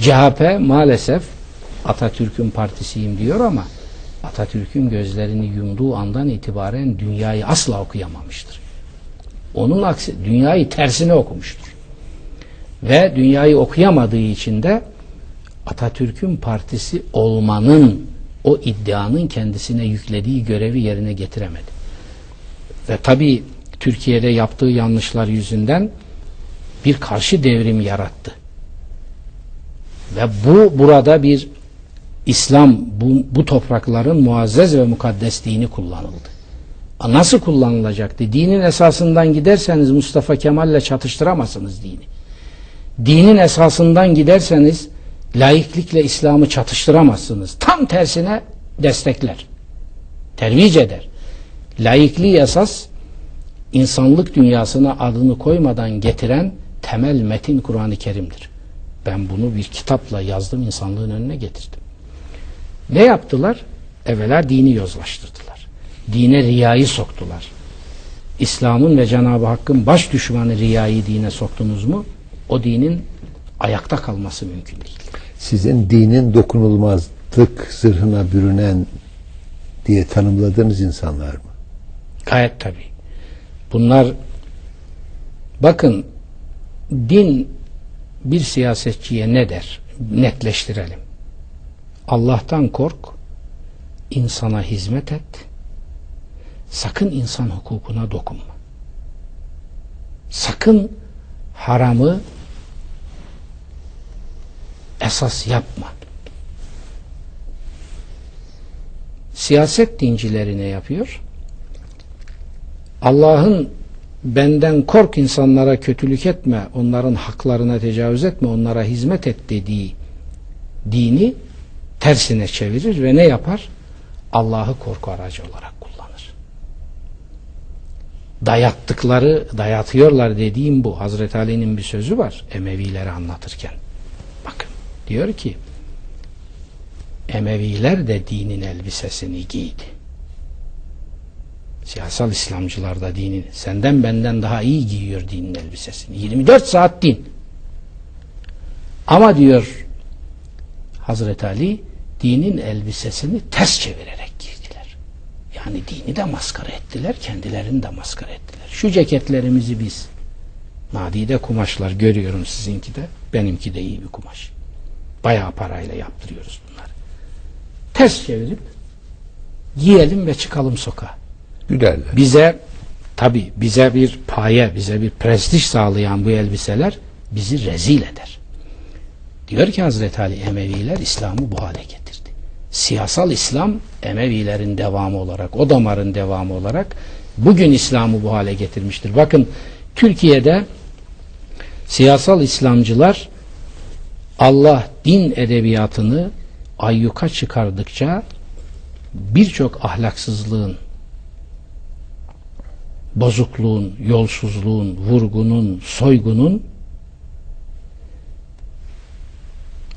CHP maalesef Atatürk'ün partisiyim diyor ama Atatürk'ün gözlerini yumduğu andan itibaren dünyayı asla okuyamamıştır. Onun aksi dünyayı tersine okumuştur. Ve dünyayı okuyamadığı için de Atatürk'ün partisi olmanın o iddianın kendisine yüklediği görevi yerine getiremedi. Ve tabii Türkiye'de yaptığı yanlışlar yüzünden bir karşı devrim yarattı. Ve bu burada bir İslam bu, bu toprakların muazzez ve mukaddes dini kullanıldı. Nasıl kullanılacaktı? Dinin esasından giderseniz Mustafa Kemal'le çatıştıramazsınız dini. Dinin esasından giderseniz laiklikle İslam'ı çatıştıramazsınız. Tam tersine destekler. Tervic eder. Laikliği esas insanlık dünyasına adını koymadan getiren temel metin Kur'an-ı Kerim'dir. Ben bunu bir kitapla yazdım insanlığın önüne getirdim. Ne yaptılar? Evvela dini yozlaştırdılar. Dine riyayı soktular. İslam'ın ve Cenab-ı Hakk'ın baş düşmanı riyayı dine soktunuz mu o dinin ayakta kalması mümkün değil. Sizin dinin dokunulmazlık zırhına bürünen diye tanımladığınız insanlar mı? Gayet tabi. Bunlar bakın din bir siyasetçiye ne der? Netleştirelim. Allah'tan kork, insana hizmet et, sakın insan hukukuna dokunma. Sakın haramı esas yapma. Siyaset dincileri ne yapıyor? Allah'ın benden kork insanlara kötülük etme, onların haklarına tecavüz etme, onlara hizmet et dediği dini tersine çevirir ve ne yapar? Allah'ı korku aracı olarak kullanır. Dayattıkları, dayatıyorlar dediğim bu. Hazreti Ali'nin bir sözü var Emevileri anlatırken. Bakın diyor ki Emeviler de dinin elbisesini giydi. Siyasal İslamcılar da dinin senden benden daha iyi giyiyor dinin elbisesini. 24 saat din. Ama diyor Hazreti Ali dinin elbisesini ters çevirerek giydiler. Yani dini de maskara ettiler, kendilerini de maskara ettiler. Şu ceketlerimizi biz nadide kumaşlar görüyorum sizinki de, benimki de iyi bir kumaş. Bayağı parayla yaptırıyoruz bunları. Ters çevirip giyelim ve çıkalım sokağa. Gülerler. Bize tabi bize bir paye, bize bir prestij sağlayan bu elbiseler bizi rezil eder. Diyor ki Hazreti Ali Emeviler İslam'ı bu hale getirdi. Siyasal İslam Emevilerin devamı olarak, o damarın devamı olarak bugün İslam'ı bu hale getirmiştir. Bakın Türkiye'de siyasal İslamcılar Allah din edebiyatını ayyuka çıkardıkça birçok ahlaksızlığın bozukluğun, yolsuzluğun, vurgunun, soygunun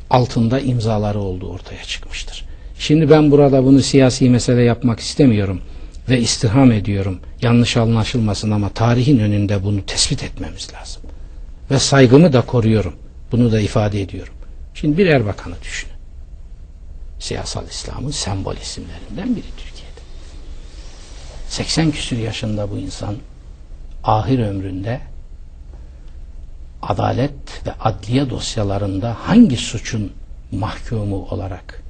altında imzaları olduğu ortaya çıkmıştır. Şimdi ben burada bunu siyasi mesele yapmak istemiyorum ve istirham ediyorum. Yanlış anlaşılmasın ama tarihin önünde bunu tespit etmemiz lazım. Ve saygımı da koruyorum. Bunu da ifade ediyorum. Şimdi bir Erbakan'ı düşünün. Siyasal İslam'ın sembol isimlerinden biri Türkiye'de. 80 küsür yaşında bu insan ahir ömründe adalet ve adliye dosyalarında hangi suçun mahkumu olarak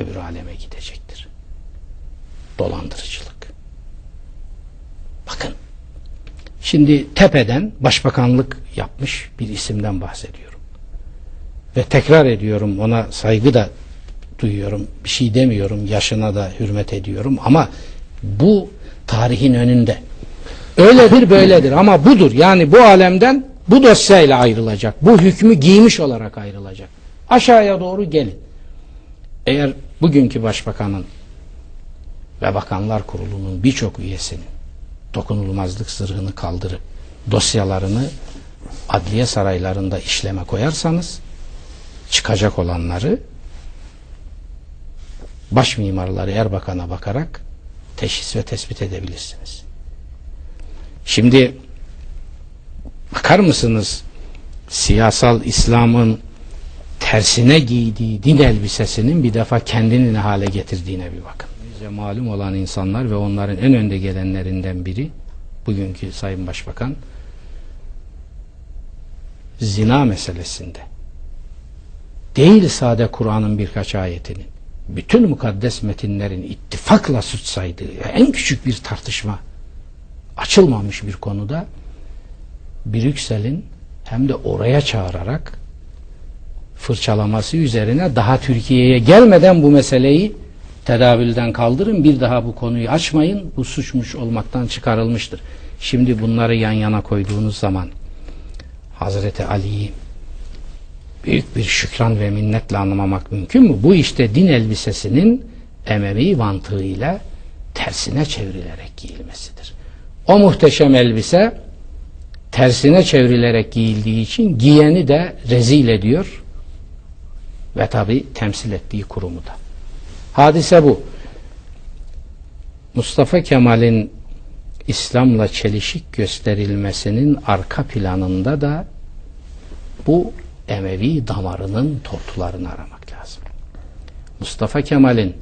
öbür aleme gidecektir? Dolandırıcılık. Bakın. Şimdi tepeden başbakanlık yapmış bir isimden bahsediyorum. Ve tekrar ediyorum ona saygı da duyuyorum. Bir şey demiyorum. Yaşına da hürmet ediyorum ama bu tarihin önünde. Öyledir böyledir ama budur. Yani bu alemden bu dosyayla ayrılacak. Bu hükmü giymiş olarak ayrılacak. Aşağıya doğru gelin. Eğer bugünkü başbakanın ve bakanlar kurulunun birçok üyesinin dokunulmazlık zırhını kaldırıp dosyalarını adliye saraylarında işleme koyarsanız çıkacak olanları baş mimarları Erbakan'a bakarak teşhis ve tespit edebilirsiniz. Şimdi bakar mısınız siyasal İslam'ın tersine giydiği din elbisesinin bir defa kendini ne hale getirdiğine bir bakın. Bize malum olan insanlar ve onların en önde gelenlerinden biri bugünkü Sayın Başbakan zina meselesinde değil sade Kur'an'ın birkaç ayetinin bütün mukaddes metinlerin ittifakla suç saydığı en küçük bir tartışma açılmamış bir konuda Brüksel'in hem de oraya çağırarak fırçalaması üzerine daha Türkiye'ye gelmeden bu meseleyi tedavülden kaldırın bir daha bu konuyu açmayın bu suçmuş olmaktan çıkarılmıştır. Şimdi bunları yan yana koyduğunuz zaman Hazreti Ali'yi büyük bir şükran ve minnetle anlamamak mümkün mü? Bu işte din elbisesinin Emevi mantığıyla tersine çevrilerek giyilmesidir. O muhteşem elbise tersine çevrilerek giyildiği için giyeni de rezil ediyor ve tabi temsil ettiği kurumu da. Hadise bu. Mustafa Kemal'in İslam'la çelişik gösterilmesinin arka planında da bu Emevi damarının tortularını aramak lazım. Mustafa Kemal'in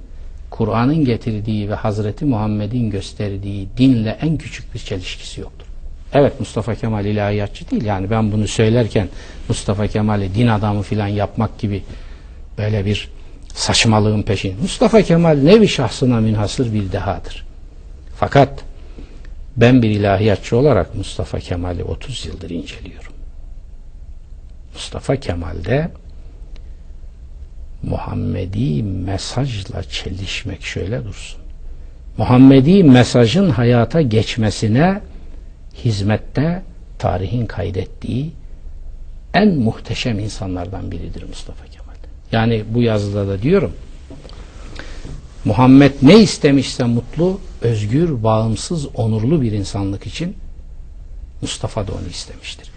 Kur'an'ın getirdiği ve Hazreti Muhammed'in gösterdiği dinle en küçük bir çelişkisi yoktur. Evet Mustafa Kemal ilahiyatçı değil yani ben bunu söylerken Mustafa Kemal'i din adamı filan yapmak gibi böyle bir saçmalığın peşin. Mustafa Kemal nevi şahsına münhasır bir dehadır. Fakat ben bir ilahiyatçı olarak Mustafa Kemal'i 30 yıldır inceliyorum. Mustafa Kemal'de Muhammedi mesajla çelişmek şöyle dursun. Muhammedi mesajın hayata geçmesine hizmette tarihin kaydettiği en muhteşem insanlardan biridir Mustafa Kemal. Yani bu yazıda da diyorum Muhammed ne istemişse mutlu, özgür, bağımsız, onurlu bir insanlık için Mustafa da onu istemiştir.